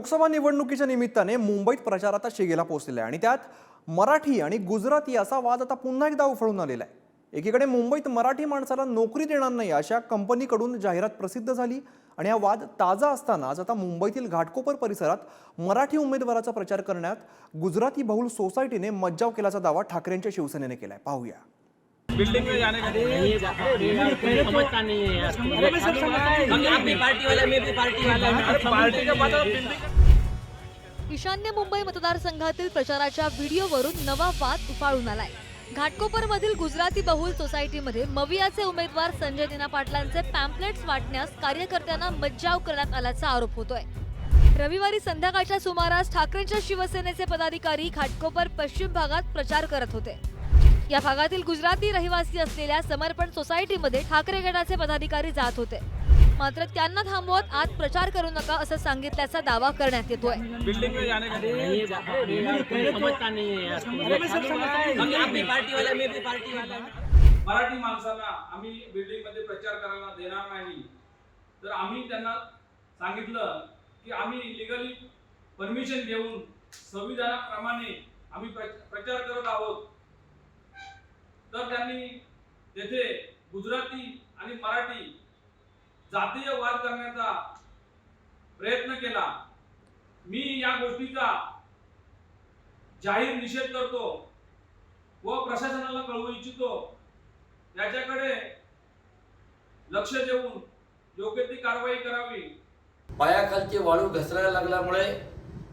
लोकसभा निवडणुकीच्या निमित्ताने मुंबईत प्रचाराचा शिगेला पोहोचलेला आहे आणि त्यात मराठी आणि गुजराती असा वाद आता पुन्हा एकदा उफळून आलेला आहे एकीकडे मुंबईत मराठी माणसाला नोकरी देणार नाही अशा कंपनीकडून जाहिरात प्रसिद्ध झाली आणि हा वाद ताजा असतानाच आता मुंबईतील घाटकोपर परिसरात मराठी उमेदवाराचा प्रचार करण्यात गुजराती बहुल सोसायटीने मज्जाव केल्याचा दावा ठाकरेंच्या शिवसेनेने केलाय पाहूया बिल्डिंग में जाने का नहीं बापरे, समझता नहीं है पार्टी वाला पार्टी वाला अरे पार्टी के बाद बिल्डिंग ईशान्य मुंबई मतदारसंघातील प्रचाराच्या व्हिडिओवरून नवा वाद उफाळून आलाय. घाटकोपर मधील गुजराती बहुल सोसायटीमध्ये मवियाचे उमेदवार संजय दिना पाटलांचे पॅम्पलेट्स वाटण्यास कार्यकर्त्यांना मज्जाव करण्यात आल्याचा आरोप होतोय. रविवारी संध्याकाळच्या सुमारास ठाकरेंच्या शिवसेनेचे पदाधिकारी घाटकोपर पश्चिम भागात प्रचार करत होते. या भागातील गुजराती रहिवासी असलेल्या समर्पण सोसायटीमध्ये ठाकरे गटाचे पदाधिकारी जात होते. मात्र त्यांना थांबवत आत प्रचार करू नका असं सांगितल्याचा दावा करण्यात येतोय बिल्डिंग में जाने का नहीं बापरे, समझता नहीं है यार हम आप भी पार्टी वाला मैं भी पार्टी वाला मराठी माणसाला आम्ही बिल्डिंगमध्ये प्रचार करायला देणार नाही तर आम्ही त्यांना सांगितलं की आम्ही लिगली परमिशन घेऊन संविधानाप्रमाणे आम्ही प्र- प्रचार करत आहोत तर त्यांनी तेथे गुजराती आणि मराठी जातीय वाद करण्याचा प्रयत्न केला. मी या गोष्टीचा जाहीर निषेध करतो व प्रशासनाला कळवू इच्छितो. याच्याकडे लक्ष देऊन योग्य ती कारवाई करावी. पायाखालची वाळू घसरायला लागल्यामुळे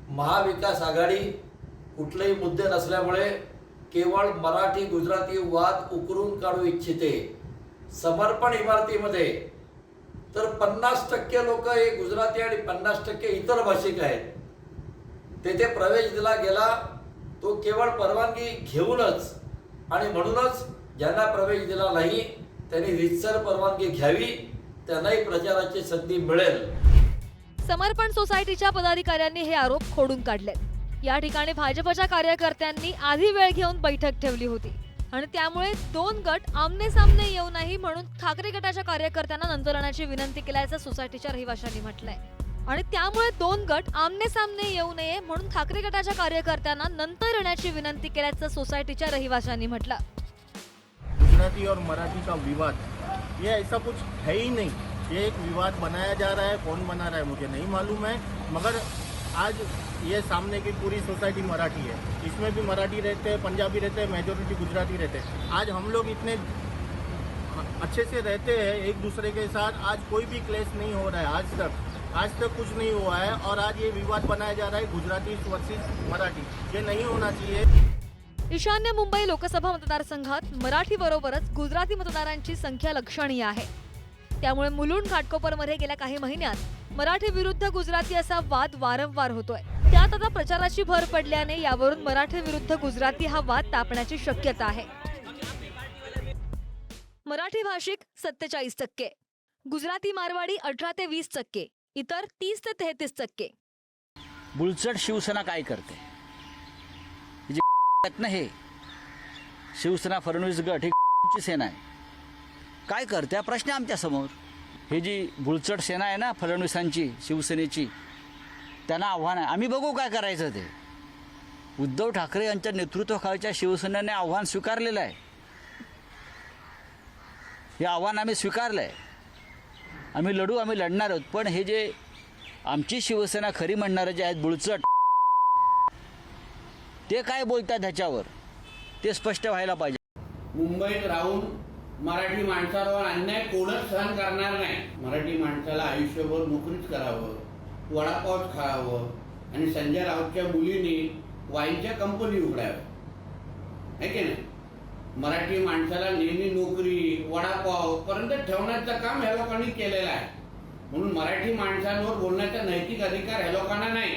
महाविकास आघाडी कुठलेही मुद्दे नसल्यामुळे केवळ मराठी गुजराती वाद उकरून काढू इच्छिते. समर्पण इमारतीमध्ये तर पन्नास टक्के लोक हे गुजराती आणि पन्नास टक्के इतर भाषिक आहेत. तेथे प्रवेश दिला गेला तो केवळ परवानगी घेऊनच आणि म्हणूनच ज्यांना प्रवेश दिला नाही त्यांनी रितसर परवानगी घ्यावी त्यांनाही प्रचाराची संधी मिळेल. समर्पण सोसायटीच्या पदाधिकाऱ्यांनी हे आरोप खोडून काढले या ठिकाणी भाजपच्या कार्यकर्त्यांनी आधी वेळ घेऊन बैठक ठेवली होती. आणि त्यामुळे दोन गट आमने सामने येऊ नाही म्हणून ठाकरे गटाच्या कार्यकर्त्यांना नंतर येण्याची विनंती केल्याचं सोसायटीच्या रहिवाशांनी म्हटलंय. आणि त्यामुळे दोन गट आमने सामने येऊ नये म्हणून ठाकरे गटाच्या कार्यकर्त्यांना नंतर येण्याची विनंती केल्याचं सोसायटीच्या रहिवाशांनी म्हटलं. गुजराती और मराठी का विवाद? ये ऐसा कुछ है ही नहीं. ये एक विवाद बनाया जा रहा है. कौन बना रहा है मुझे नहीं मालूम है. मगर आज ये सामने की पूरी सोसाइटी मराठी है। इसमें भी मराठी रहते हैं पंजाबी रहते हैं मेजोरिटी गुजराती रहते हैं। आज हम लोग इतने अच्छे से रहते हैं एक दूसरे के साथ। आज कोई भी क्लेश नहीं हो रहा है आज तक। आज तक कुछ नहीं हुआ है और आज ये विवाद बनाया जा रहा है गुजराती वर्सेस मराठी। ये नहीं होना चाहिए। ईशान्य मुंबई लोकसभा मतदारसंघात मराठी बरोबरच गुजराती मतदारांची संख्या लक्षणीय आहे. त्यामुळे मुलुंड घाटकोपरमध्ये गेल्या काही महिन्यात मराठी विरुद्ध गुजराती असा वाद वारंवार होतोय. त्यात आता प्रचाराची भर पडल्याने यावरून मराठी विरुद्ध गुजराती हा वाद तापण्याची शक्यता आहे. मराठी भाषिक सत्तेचाळीस टक्के गुजराती मारवाडी अठरा ते वीस टक्के इतर तीस ते तेहतीस टक्के. बुलचट शिवसेना काय करते? हे जे हे शिवसेना फडणवीस गट ही सेना आहे. काय करत्या प्रश्न आमच्यासमोर हे जी बुलचट सेना आहे ना फडणवीसांची शिवसेनेची त्यांना आव्हान आहे. आम्ही बघू काय करायचं ते. उद्धव ठाकरे यांच्या नेतृत्वाखालच्या शिवसेनेने आव्हान स्वीकारलेलं आहे. हे आव्हान आम्ही स्वीकारलं आहे. आम्ही लढू आम्ही लढणार आहोत. पण हे जे आमची शिवसेना खरी म्हणणारे जे आहेत बुळचट ते काय बोलतात ह्याच्यावर? ते स्पष्ट व्हायला पाहिजे. मुंबईत राहून मराठी माणसावर अन्याय कोणच सहन करणार नाही. मराठी माणसाला आयुष्यभर नोकरीच करावं वडापावच खावं आणि संजय राऊतच्या मुलीने वाईनच्या कंपनी उघडाव्या. है की नाही? मराठी माणसाला नेहमी नोकरी वडापाव पर्यंत ठेवण्याचं काम ह्या लोकांनी केलेलं आहे. म्हणून मराठी माणसांवर बोलण्याचा नैतिक अधिकार ह्या लोकांना नाही.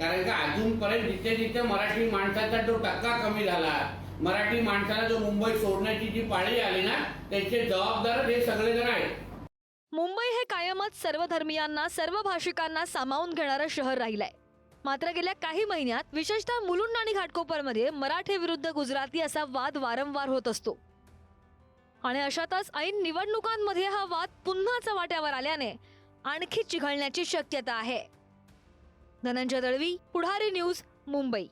कारण का अजूनपर्यंत जिथे जिथे मराठी माणसाचा जो टक्का कमी झाला मराठी माणसाला जो मुंबई सोडण्याची जी पाळी आली ना त्याचे जबाबदार हे सगळेजण आहेत. मुंबई हे कायमच सर्व धर्मियांना सर्व भाषिकांना सामावून घेणारं शहर राहिलंय. मात्र गेल्या काही महिन्यात विशेषतः मुलुंड आणि घाटकोपरमध्ये मराठी विरुद्ध गुजराती असा वाद वारंवार होत असतो. आणि अशातच ऐन निवडणुकांमध्ये हा वाद पुन्हा चव्हाट्यावर आल्याने आणखी चिघळण्याची शक्यता आहे. धनंजय दळवी पुढारी न्यूज मुंबई.